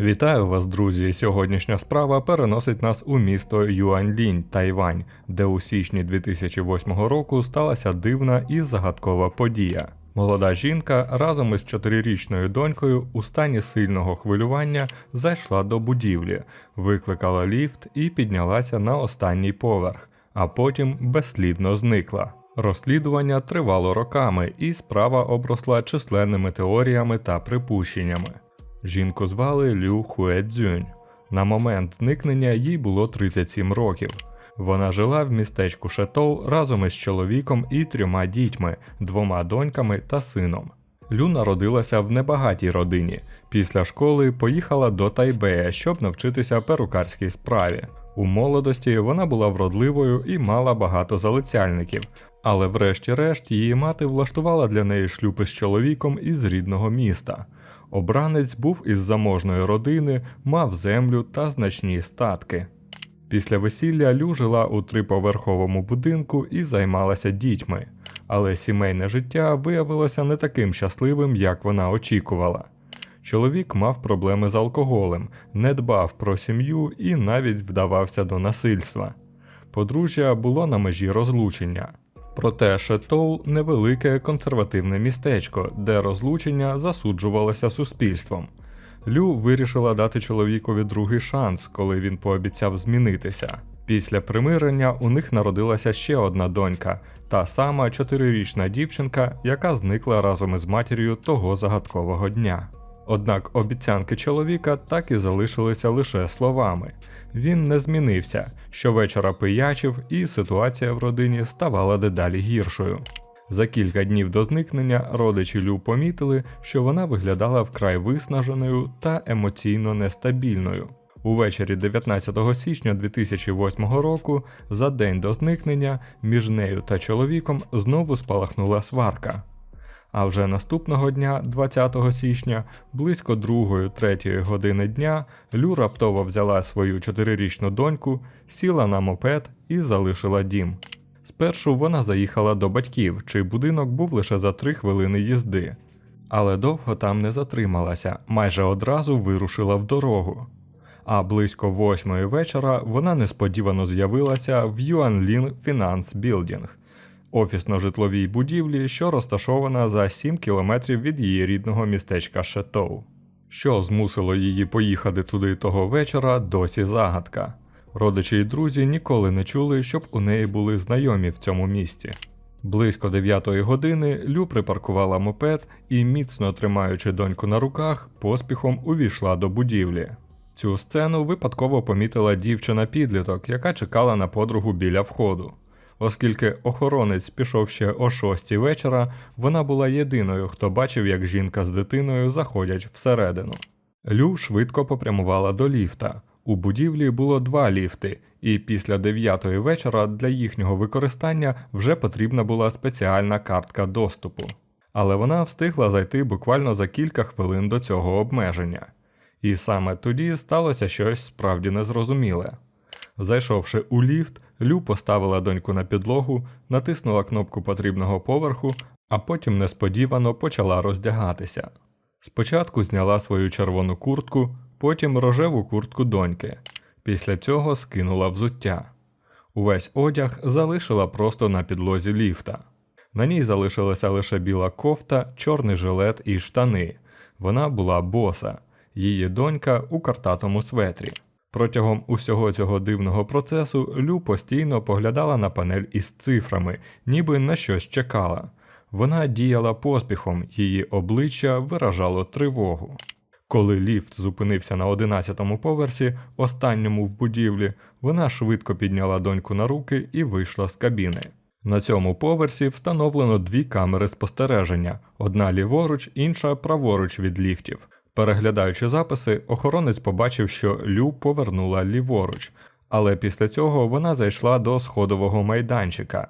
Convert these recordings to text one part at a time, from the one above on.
Вітаю вас, друзі! Сьогоднішня справа переносить нас у місто Юаньлінь, Тайвань, де у січні 2008 року сталася дивна і загадкова подія. Молода жінка разом із чотирирічною донькою у стані сильного хвилювання зайшла до будівлі, викликала ліфт і піднялася на останній поверх, а потім безслідно зникла. Розслідування тривало роками, і справа обросла численними теоріями та припущеннями. Жінку звали Лю Хуедзюнь. На момент зникнення їй було 37 років. Вона жила в містечку Шетоу разом із чоловіком і трьома дітьми, двома доньками та сином. Лю народилася в небагатій родині. Після школи поїхала до Тайбея, щоб навчитися перукарській справі. У молодості вона була вродливою і мала багато залицяльників, але врешті-решт її мати влаштувала для неї шлюб із чоловіком із рідного міста. Обранець був із заможної родини, мав землю та значні статки. Після весілля Лю жила у триповерховому будинку і займалася дітьми, але сімейне життя виявилося не таким щасливим, як вона очікувала. Чоловік мав проблеми з алкоголем, не дбав про сім'ю і навіть вдавався до насильства. Подружжя було на межі розлучення. Проте Шетоу невелике консервативне містечко, де розлучення засуджувалося суспільством. Лю вирішила дати чоловікові другий шанс, коли він пообіцяв змінитися. Після примирення у них народилася ще одна донька, та сама чотирирічна дівчинка, яка зникла разом із матір'ю того загадкового дня. Однак обіцянки чоловіка так і залишилися лише словами. Він не змінився, щовечора пиячив, і ситуація в родині ставала дедалі гіршою. За кілька днів до зникнення родичі Лю помітили, що вона виглядала вкрай виснаженою та емоційно нестабільною. Увечері 19 січня 2008 року, за день до зникнення, між нею та чоловіком знову спалахнула сварка. А вже наступного дня, 20 січня, близько 2-3 години дня, Лю раптово взяла свою чотирирічну доньку, сіла на мопед і залишила дім. Спершу вона заїхала до батьків, чий будинок був лише за 3 хвилини їзди. Але довго там не затрималася, майже одразу вирушила в дорогу. А близько восьмої вечора вона несподівано з'явилася в Юанлін Finance Building, офісно-житловій будівлі, що розташована за 7 кілометрів від її рідного містечка Шетоу. Що змусило її поїхати туди того вечора, досі загадка. Родичі й друзі ніколи не чули, щоб у неї були знайомі в цьому місті. Близько 9 години Лю припаркувала мопед і, міцно тримаючи доньку на руках, поспіхом увійшла до будівлі. Цю сцену випадково помітила дівчина-підліток, яка чекала на подругу біля входу. Оскільки охоронець пішов ще о 6 вечора, вона була єдиною, хто бачив, як жінка з дитиною заходять всередину. Лю швидко попрямувала до ліфта. У будівлі було два ліфти, і після 9 вечора для їхнього використання вже потрібна була спеціальна картка доступу. Але вона встигла зайти буквально за кілька хвилин до цього обмеження. І саме тоді сталося щось справді незрозуміле. Зайшовши у ліфт, Лю поставила доньку на підлогу, натиснула кнопку потрібного поверху, а потім несподівано почала роздягатися. Спочатку зняла свою червону куртку, потім рожеву куртку доньки. Після цього скинула взуття. Увесь одяг залишила просто на підлозі ліфта. На ній залишилася лише біла кофта, чорний жилет і штани. Вона була боса, її донька у картатому светрі. Протягом усього цього дивного процесу Лю постійно поглядала на панель із цифрами, ніби на щось чекала. Вона діяла поспіхом, її обличчя виражало тривогу. Коли ліфт зупинився на 11-му поверсі, останньому в будівлі, вона швидко підняла доньку на руки і вийшла з кабіни. На цьому поверсі встановлено дві камери спостереження: одна ліворуч, інша праворуч від ліфтів. Переглядаючи записи, охоронець побачив, що Лю повернула ліворуч, але після цього вона зайшла до сходового майданчика,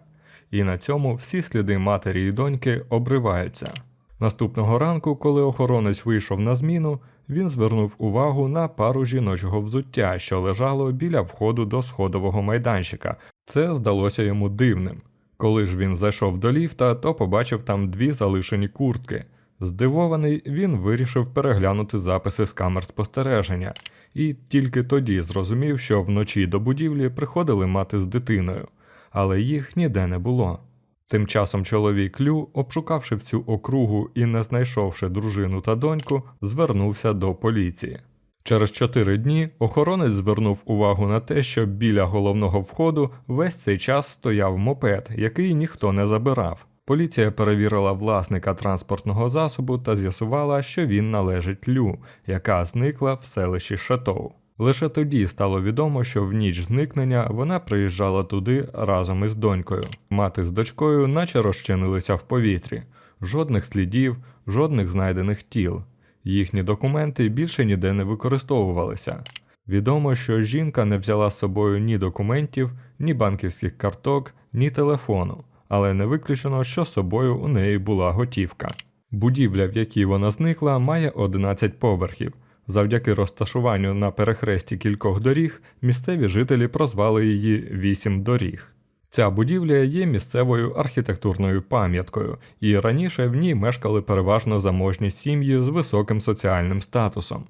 і на цьому всі сліди матері і доньки обриваються. Наступного ранку, коли охоронець вийшов на зміну, він звернув увагу на пару жіночого взуття, що лежало біля входу до сходового майданчика. Це здалося йому дивним. Коли ж він зайшов до ліфта, то побачив там дві залишені куртки. Здивований, він вирішив переглянути записи з камер спостереження, і тільки тоді зрозумів, що вночі до будівлі приходили мати з дитиною, але їх ніде не було. Тим часом чоловік Лю, обшукавши всю округу і не знайшовши дружину та доньку, звернувся до поліції. Через чотири дні охоронець звернув увагу на те, що біля головного входу весь цей час стояв мопед, який ніхто не забирав. Поліція перевірила власника транспортного засобу та з'ясувала, що він належить Лю, яка зникла в селищі Шатоу. Лише тоді стало відомо, що в ніч зникнення вона приїжджала туди разом із донькою. Мати з дочкою наче розчинилися в повітрі. Жодних слідів, жодних знайдених тіл. Їхні документи більше ніде не використовувалися. Відомо, що жінка не взяла з собою ні документів, ні банківських карток, ні телефону, але не виключено, що собою у неї була готівка. Будівля, в якій вона зникла, має 11 поверхів. Завдяки розташуванню на перехресті кількох доріг, місцеві жителі прозвали її вісім доріг. Ця будівля є місцевою архітектурною пам'яткою, і раніше в ній мешкали переважно заможні сім'ї з високим соціальним статусом.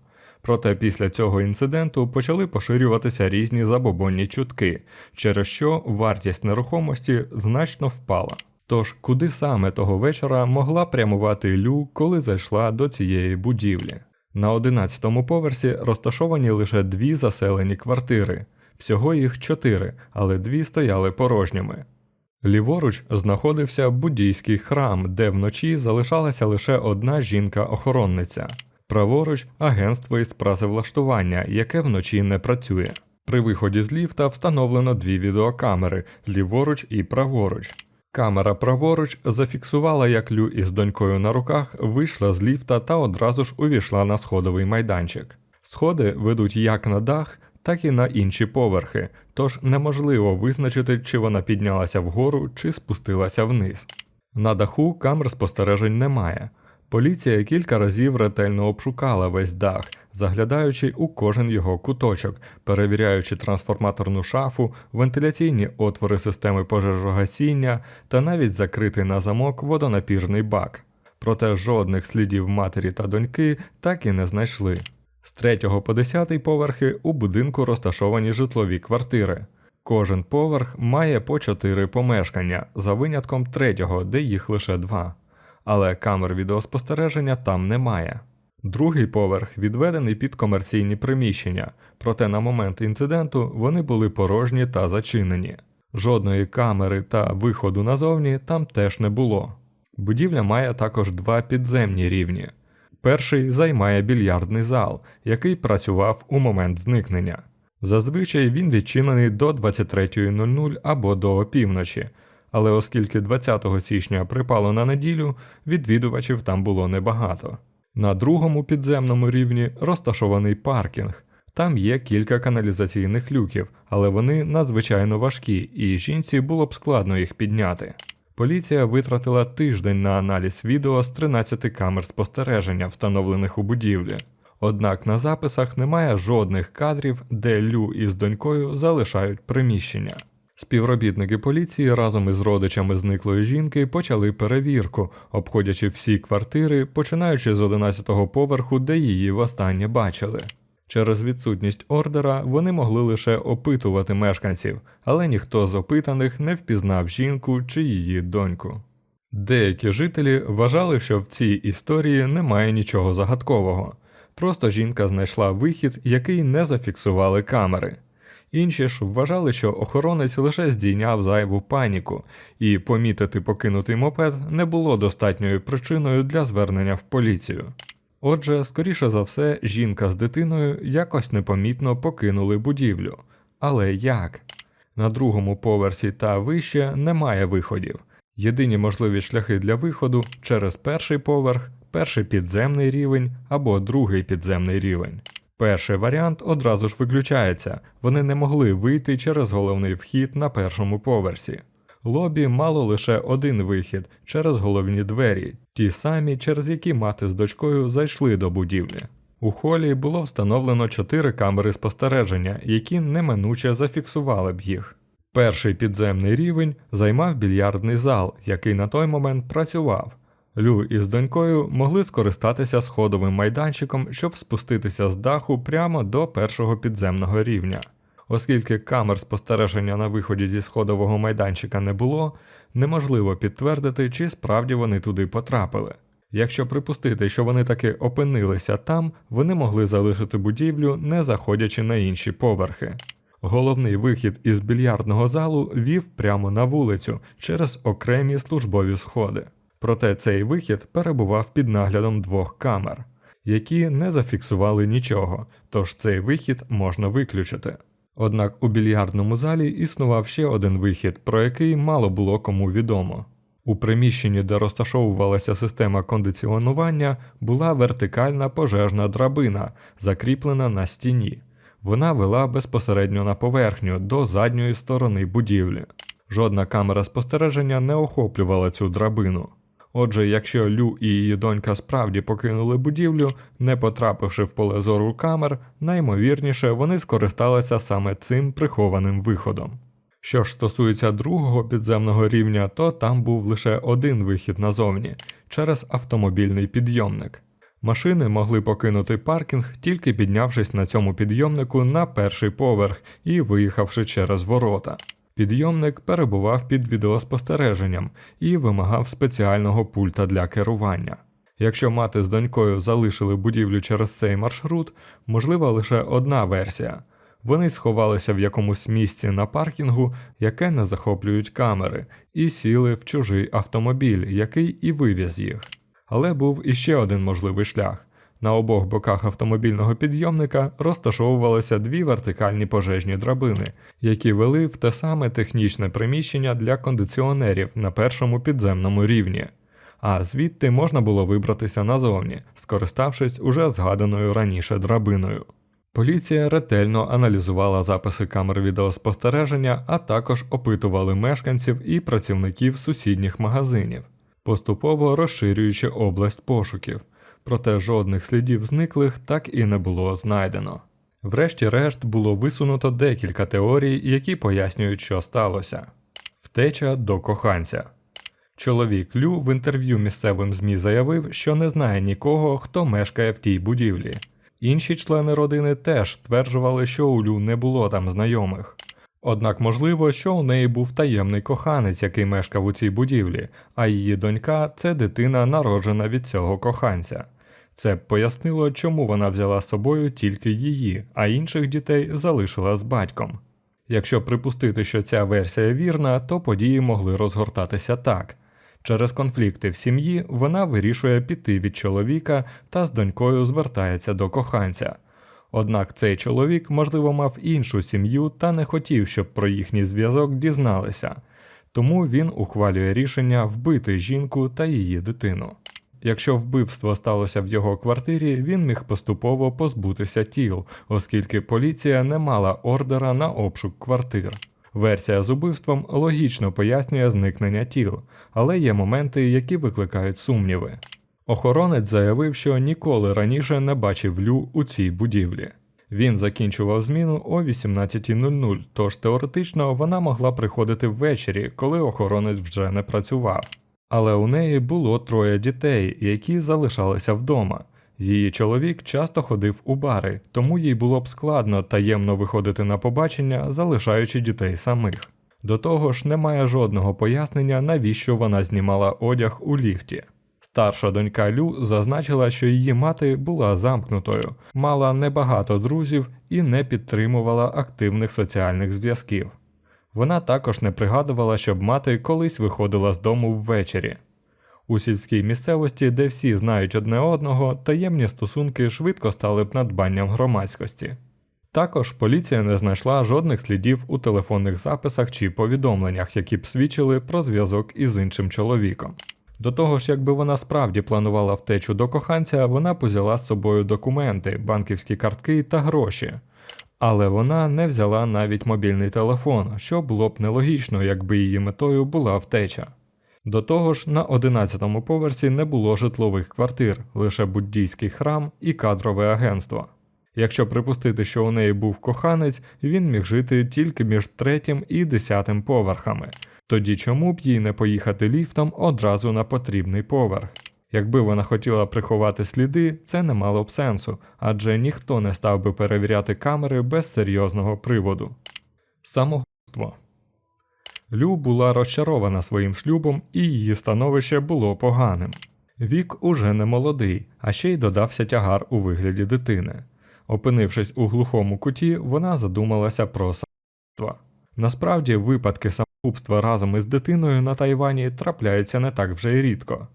Проте після цього інциденту почали поширюватися різні забобонні чутки, через що вартість нерухомості значно впала. Тож, куди саме того вечора могла прямувати Лю, коли зайшла до цієї будівлі? На 11-му поверсі розташовані лише дві заселені квартири. Всього їх чотири, але дві стояли порожніми. Ліворуч знаходився буддійський храм, де вночі залишалася лише одна жінка-охоронниця. Праворуч агентство із працевлаштування, яке вночі не працює. При виході з ліфта встановлено дві відеокамери ліворуч і праворуч. Камера праворуч зафіксувала, як Лю із донькою на руках вийшла з ліфта та одразу ж увійшла на сходовий майданчик. Сходи ведуть як на дах, так і на інші поверхи, тож неможливо визначити, чи вона піднялася вгору, чи спустилася вниз. На даху камер спостережень немає. Поліція кілька разів ретельно обшукала весь дах, заглядаючи у кожен його куточок, перевіряючи трансформаторну шафу, вентиляційні отвори системи пожежогасіння та навіть закритий на замок водонапірний бак. Проте жодних слідів матері та доньки так і не знайшли. З 3 по 10 поверхи у будинку розташовані житлові квартири. Кожен поверх має по 4 помешкання, за винятком третього, де їх лише два. Але камер відеоспостереження там немає. Другий поверх відведений під комерційні приміщення, проте на момент інциденту вони були порожні та зачинені. Жодної камери та виходу назовні там теж не було. Будівля має також два підземні рівні. Перший займає більярдний зал, який працював у момент зникнення. Зазвичай він відчинений до 23.00 або до опівночі, але оскільки 20 січня припало на неділю, відвідувачів там було небагато. На другому підземному рівні розташований паркінг. Там є кілька каналізаційних люків, але вони надзвичайно важкі, і жінці було б складно їх підняти. Поліція витратила тиждень на аналіз відео з 13 камер спостереження, встановлених у будівлі. Однак на записах немає жодних кадрів, де Лю із донькою залишають приміщення. Співробітники поліції разом із родичами зниклої жінки почали перевірку, обходячи всі квартири, починаючи з 11-го поверху, де її востаннє бачили. Через відсутність ордера вони могли лише опитувати мешканців, але ніхто з опитаних не впізнав жінку чи її доньку. Деякі жителі вважали, що в цій історії немає нічого загадкового. Просто жінка знайшла вихід, який не зафіксували камери. Інші ж вважали, що охоронець лише здійняв зайву паніку, і помітити покинутий мопед не було достатньою причиною для звернення в поліцію. Отже, скоріше за все, жінка з дитиною якось непомітно покинули будівлю. Але як? На другому поверсі та вище немає виходів. Єдині можливі шляхи для виходу через перший поверх, перший підземний рівень або другий підземний рівень. Перший варіант одразу ж виключається, вони не могли вийти через головний вхід на першому поверсі. Лобі мало лише один вихід через головні двері, ті самі, через які мати з дочкою зайшли до будівлі. У холі було встановлено чотири камери спостереження, які неминуче зафіксували б їх. Перший підземний рівень займав більярдний зал, який на той момент працював. Лю із донькою могли скористатися сходовим майданчиком, щоб спуститися з даху прямо до першого підземного рівня. Оскільки камер спостереження на виході зі сходового майданчика не було, неможливо підтвердити, чи справді вони туди потрапили. Якщо припустити, що вони таки опинилися там, вони могли залишити будівлю, не заходячи на інші поверхи. Головний вихід із більярдного залу вів прямо на вулицю через окремі службові сходи. Проте цей вихід перебував під наглядом двох камер, які не зафіксували нічого, тож цей вихід можна виключити. Однак у більярдному залі існував ще один вихід, про який мало було кому відомо. У приміщенні, де розташовувалася система кондиціонування, була вертикальна пожежна драбина, закріплена на стіні. Вона вела безпосередньо на поверхню до задньої сторони будівлі. Жодна камера спостереження не охоплювала цю драбину. Отже, якщо Лю і її донька справді покинули будівлю, не потрапивши в поле зору камер, наймовірніше вони скористалися саме цим прихованим виходом. Що ж стосується другого підземного рівня, то там був лише один вихід назовні через автомобільний підйомник. Машини могли покинути паркінг, тільки піднявшись на цьому підйомнику на перший поверх і виїхавши через ворота. Підйомник перебував під відеоспостереженням і вимагав спеціального пульта для керування. Якщо мати з донькою залишили будівлю через цей маршрут, можлива лише одна версія. Вони сховалися в якомусь місці на паркінгу, яке не захоплюють камери, і сіли в чужий автомобіль, який і вивіз їх. Але був іще один можливий шлях. На обох боках автомобільного підйомника розташовувалися дві вертикальні пожежні драбини, які вели в те саме технічне приміщення для кондиціонерів на першому підземному рівні. А звідти можна було вибратися назовні, скориставшись уже згаданою раніше драбиною. Поліція ретельно аналізувала записи камер відеоспостереження, а також опитували мешканців і працівників сусідніх магазинів, поступово розширюючи область пошуків проте жодних слідів зниклих так і не було знайдено. Врешті-решт було висунуто декілька теорій, які пояснюють, що сталося. Втеча до коханця. Чоловік Лю в інтерв'ю місцевим ЗМІ заявив, що не знає нікого, хто мешкає в тій будівлі. Інші члени родини теж стверджували, що у Лю не було там знайомих. Однак можливо, що у неї був таємний коханець, який мешкав у цій будівлі, а її донька це дитина, народжена від цього коханця. Це пояснило, чому вона взяла з собою тільки її, а інших дітей залишила з батьком. Якщо припустити, що ця версія вірна, то події могли розгортатися так. Через конфлікти в сім'ї вона вирішує піти від чоловіка та з донькою звертається до коханця. Однак цей чоловік, можливо, мав іншу сім'ю та не хотів, щоб про їхній зв'язок дізналися, тому він ухвалює рішення вбити жінку та її дитину. Якщо вбивство сталося в його квартирі, він міг поступово позбутися тіл, оскільки поліція не мала ордера на обшук квартир. Версія з убивством логічно пояснює зникнення тіл, але є моменти, які викликають сумніви. Охоронець заявив, що ніколи раніше не бачив Лю у цій будівлі. Він закінчував зміну о 18.00, тож теоретично вона могла приходити ввечері, коли охоронець вже не працював. Але у неї було троє дітей, які залишалися вдома. Її чоловік часто ходив у бари, тому їй було б складно таємно виходити на побачення, залишаючи дітей самих. До того ж, немає жодного пояснення, навіщо вона знімала одяг у ліфті. Старша донька Лю зазначила, що її мати була замкнутою, мала небагато друзів і не підтримувала активних соціальних зв'язків. Вона також не пригадувала, щоб мати колись виходила з дому ввечері. У сільській місцевості, де всі знають одне одного, таємні стосунки швидко стали б надбанням громадськості. Також поліція не знайшла жодних слідів у телефонних записах чи повідомленнях, які б свідчили про зв'язок із іншим чоловіком. До того ж, якби вона справді планувала втечу до коханця, вона б узяла з собою документи, банківські картки та гроші. Але вона не взяла навіть мобільний телефон, що було б нелогічно, якби її метою була втеча. До того ж, на 11-му поверсі не було житлових квартир, лише буддійський храм і кадрове агентство. Якщо припустити, що у неї був коханець, він міг жити тільки між третім і десятим поверхами. Тоді чому б їй не поїхати ліфтом одразу на потрібний поверх? Якби вона хотіла приховати сліди, це не мало б сенсу, адже ніхто не став би перевіряти камери без серйозного приводу. Самогубство. Лю була розчарована своїм шлюбом, і її становище було поганим. Вік уже не молодий, а ще й додався тягар у вигляді дитини. Опинившись у глухому куті, вона задумалася про самогубство. Насправді, випадки самогубства разом із дитиною на Тайвані трапляються не так вже й рідко.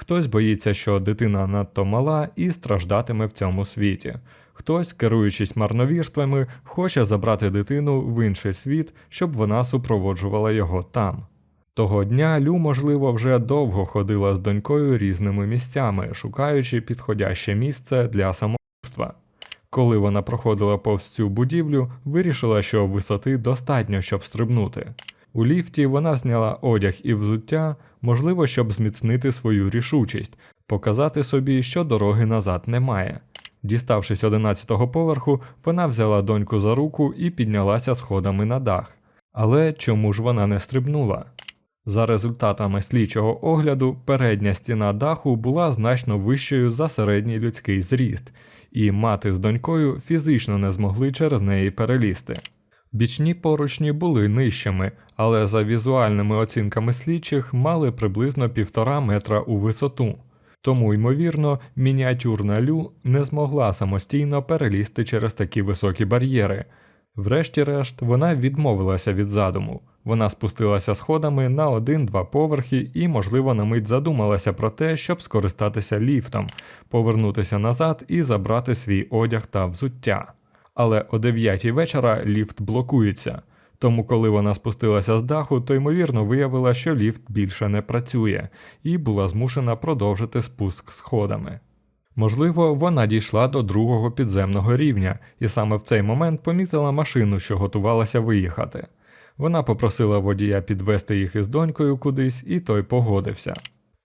Хтось боїться, що дитина надто мала і страждатиме в цьому світі. Хтось, керуючись марновірствами, хоче забрати дитину в інший світ, щоб вона супроводжувала його там. Того дня Лю, можливо, вже довго ходила з донькою різними місцями, шукаючи підходяще місце для самогубства. Коли вона проходила повз цю будівлю, вирішила, що висоти достатньо, щоб стрибнути. У ліфті вона зняла одяг і взуття, можливо, щоб зміцнити свою рішучість, показати собі, що дороги назад немає. Діставшись 11-го поверху, вона взяла доньку за руку і піднялася сходами на дах. Але чому ж вона не стрибнула? За результатами слідчого огляду, передня стіна даху була значно вищою за середній людський зріст, і мати з донькою фізично не змогли через неї перелізти. Бічні поручні були нижчими, але за візуальними оцінками слідчих мали приблизно півтора метра у висоту. Тому, ймовірно, мініатюрна Лю не змогла самостійно перелізти через такі високі бар'єри. Врешті-решт, вона відмовилася від задуму. Вона спустилася сходами на один-два поверхи і, можливо, на мить задумалася про те, щоб скористатися ліфтом, повернутися назад і забрати свій одяг та взуття. Але о 9 вечора ліфт блокується. Тому, коли вона спустилася з даху, то ймовірно виявила, що ліфт більше не працює, і була змушена продовжити спуск сходами. Можливо, вона дійшла до другого підземного рівня, і саме в цей момент помітила машину, що готувалася виїхати. Вона попросила водія підвести їх із донькою кудись, і той погодився.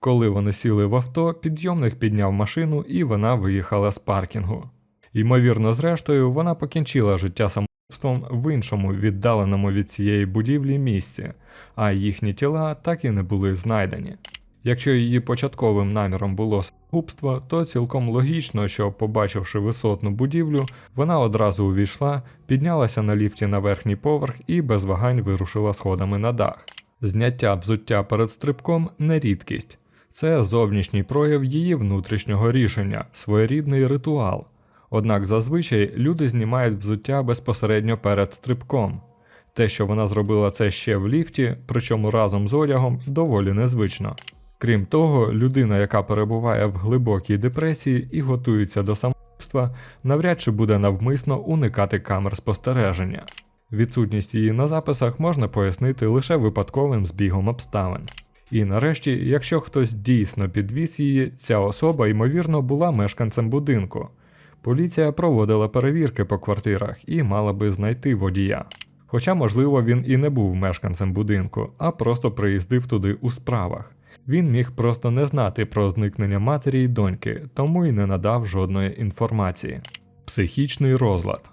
Коли вони сіли в авто, підйомник підняв машину і вона виїхала з паркінгу. Ймовірно, зрештою, вона покінчила життя самогубством в іншому віддаленому від цієї будівлі місці, а їхні тіла так і не були знайдені. Якщо її початковим наміром було самогубство, то цілком логічно, що, побачивши висотну будівлю, вона одразу увійшла, піднялася на ліфті на верхній поверх і без вагань вирушила сходами на дах. Зняття взуття перед стрибком не рідкість, це зовнішній прояв її внутрішнього рішення, своєрідний ритуал. Однак зазвичай люди знімають взуття безпосередньо перед стрибком. Те, що вона зробила це ще в ліфті, причому разом з одягом, доволі незвично. Крім того, людина, яка перебуває в глибокій депресії і готується до самогубства, навряд чи буде навмисно уникати камер спостереження. Відсутність її на записах можна пояснити лише випадковим збігом обставин. І нарешті, якщо хтось дійсно підвіз її, ця особа, ймовірно, була мешканцем будинку. Поліція проводила перевірки по квартирах і мала би знайти водія. Хоча, можливо, він і не був мешканцем будинку, а просто приїздив туди у справах. Він міг просто не знати про зникнення матері й доньки, тому й не надав жодної інформації. Психічний розлад.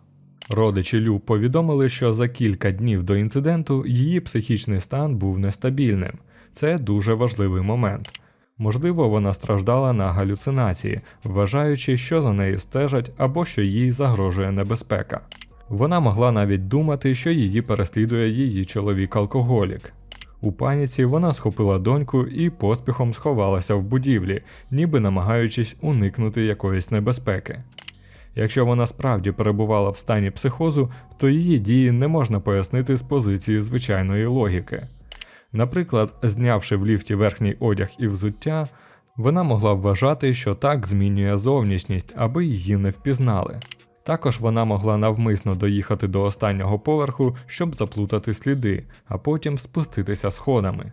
Родичі Лю повідомили, що за кілька днів до інциденту її психічний стан був нестабільним. Це дуже важливий момент. Можливо, вона страждала на галюцинації, вважаючи, що за нею стежать або що їй загрожує небезпека. Вона могла навіть думати, що її переслідує її чоловік-алкоголік. У паніці вона схопила доньку і поспіхом сховалася в будівлі, ніби намагаючись уникнути якоїсь небезпеки. Якщо вона справді перебувала в стані психозу, то її дії не можна пояснити з позиції звичайної логіки. Наприклад, знявши в ліфті верхній одяг і взуття, вона могла вважати, що так змінює зовнішність, аби її не впізнали. Також вона могла навмисно доїхати до останнього поверху, щоб заплутати сліди, а потім спуститися сходами.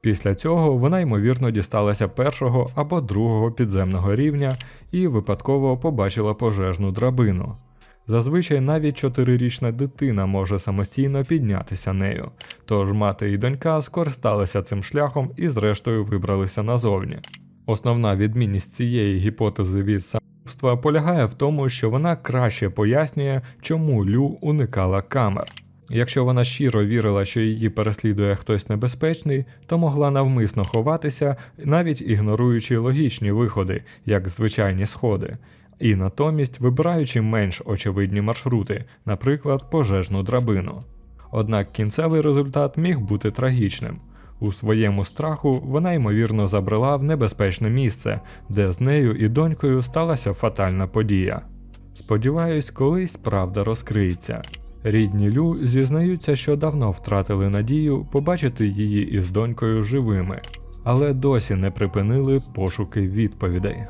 Після цього вона ймовірно дісталася першого або другого підземного рівня і випадково побачила пожежну драбину. Зазвичай навіть чотирирічна дитина може самостійно піднятися нею, тож мати і донька скористалися цим шляхом і зрештою вибралися назовні. Основна відмінність цієї гіпотези від самогубства полягає в тому, що вона краще пояснює, чому Лю уникала камер. Якщо вона щиро вірила, що її переслідує хтось небезпечний, то могла навмисно ховатися, навіть ігноруючи логічні виходи, як звичайні сходи, і натомість вибираючи менш очевидні маршрути, наприклад, пожежну драбину. Однак кінцевий результат міг бути трагічним. У своєму страху вона ймовірно забрела в небезпечне місце, де з нею і донькою сталася фатальна подія. Сподіваюсь, колись правда розкриється. Рідні Лю зізнаються, що давно втратили надію побачити її із донькою живими, але досі не припинили пошуки відповідей.